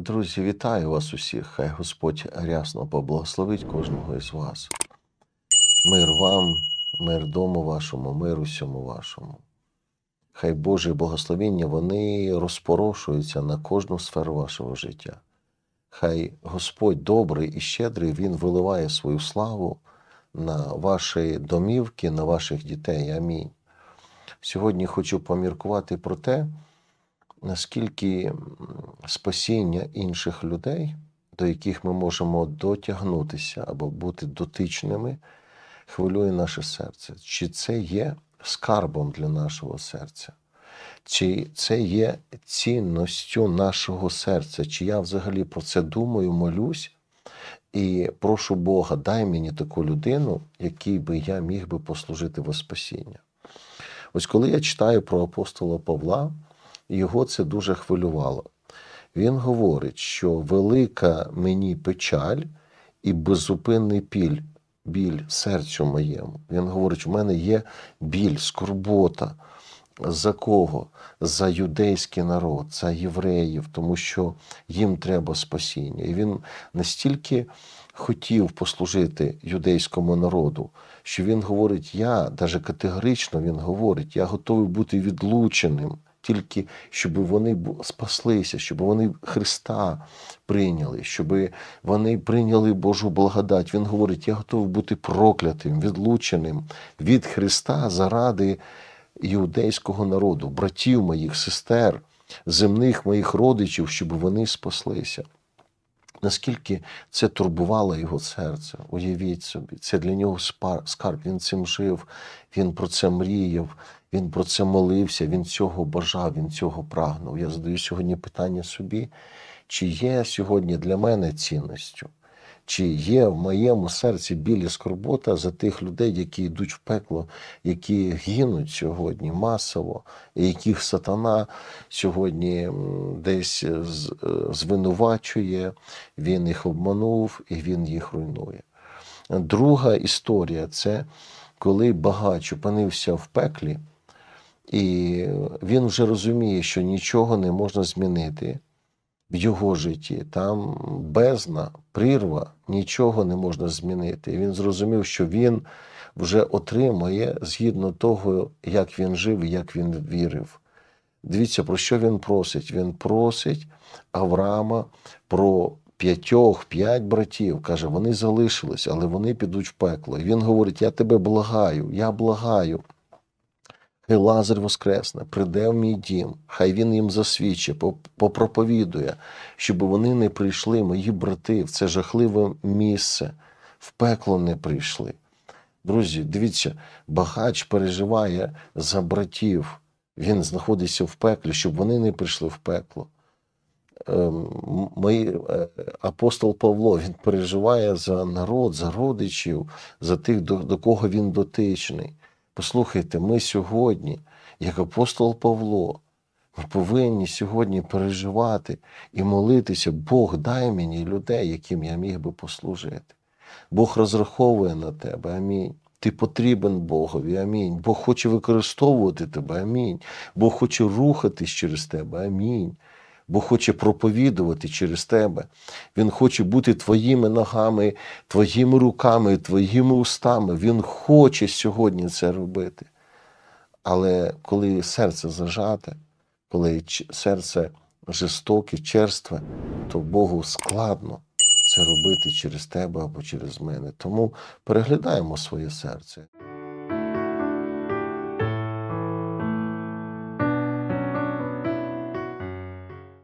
Друзі, вітаю вас усіх. Хай Господь рясно поблагословить кожного із вас. Мир вам, мир дому вашому, мир усьому вашому. Хай Боже благословіння вони розпорошуються на кожну сферу вашого життя. Хай Господь добрий і щедрий, Він виливає свою славу на ваші домівки, на ваших дітей. Амінь. Сьогодні хочу поміркувати про те, наскільки спасіння інших людей, до яких ми можемо дотягнутися або бути дотичними, хвилює наше серце. Чи це є скарбом для нашого серця? Чи це є цінністю нашого серця? Чи я взагалі про це думаю, молюсь і прошу Бога, дай мені таку людину, якій би я міг би послужити во спасіння? Ось коли я читаю про апостола Павла, його це дуже хвилювало. Він говорить, що велика мені печаль і беззупинний піль, біль серцю моєму. Він говорить: у мене є біль, скорбота. За кого? За юдейський народ, за євреїв, тому що їм треба спасіння. І він настільки хотів послужити юдейському народу, що він говорить: я, навіть категорично він говорить, я готовий бути відлученим, тільки щоб вони спаслися, щоб вони Христа прийняли, щоб вони прийняли Божу благодать. Він говорить: я готовий бути проклятим, відлученим від Христа заради іудейського народу, братів моїх, сестер, земних моїх родичів, щоб вони спаслися. Наскільки це турбувало його серце, уявіть собі, це для нього скарб. Він цим жив, він про це мріяв, він про це молився, він цього бажав, він цього прагнув. Я задаю сьогодні питання собі, чи є сьогодні для мене цінністю, чи є в моєму серці білі скорбота за тих людей, які йдуть в пекло, які гинуть сьогодні масово, і яких сатана сьогодні десь е, звинувачує, він їх обманув і він їх руйнує. Друга історія це коли багач опинився в пеклі, і він вже розуміє, що нічого не можна змінити в його житті. Там бездна, прірва, нічого не можна змінити. І він зрозумів, що він вже отримає згідно того, як він жив і як він вірив. Дивіться, про що він просить? Він просить Авраама про п'ятьох, п'ять братів. Каже, вони залишились, але вони підуть в пекло. І він говорить: Я тебе благаю, я благаю. Хай Лазар воскресне, прийде в мій дім, хай він їм засвідчить, попроповідує, щоб вони не прийшли, мої брати, в це жахливе місце, в пекло не прийшли. Друзі, дивіться, багач переживає за братів. Він знаходиться в пеклі, щоб вони не прийшли в пекло. Ем, Мої, е, апостол Павло він переживає за народ, за родичів, за тих, до, до кого він дотичний. Послухайте, ми сьогодні, як апостол Павло, ми повинні сьогодні переживати і молитися, Бог дай мені людей, яким я міг би послужити. Бог розраховує на тебе. Амінь. Ти потрібен Богові. Амінь. Бог хоче використовувати тебе. Амінь. Бог хоче рухатись через тебе. Амінь. Бог хоче проповідувати через тебе. Він хоче бути твоїми ногами, твоїми руками, твоїми устами. Він хоче сьогодні це робити. Але коли серце зажате, коли серце жорстоке, черстве, то Богу складно це робити через тебе або через мене. Тому переглядаємо своє серце.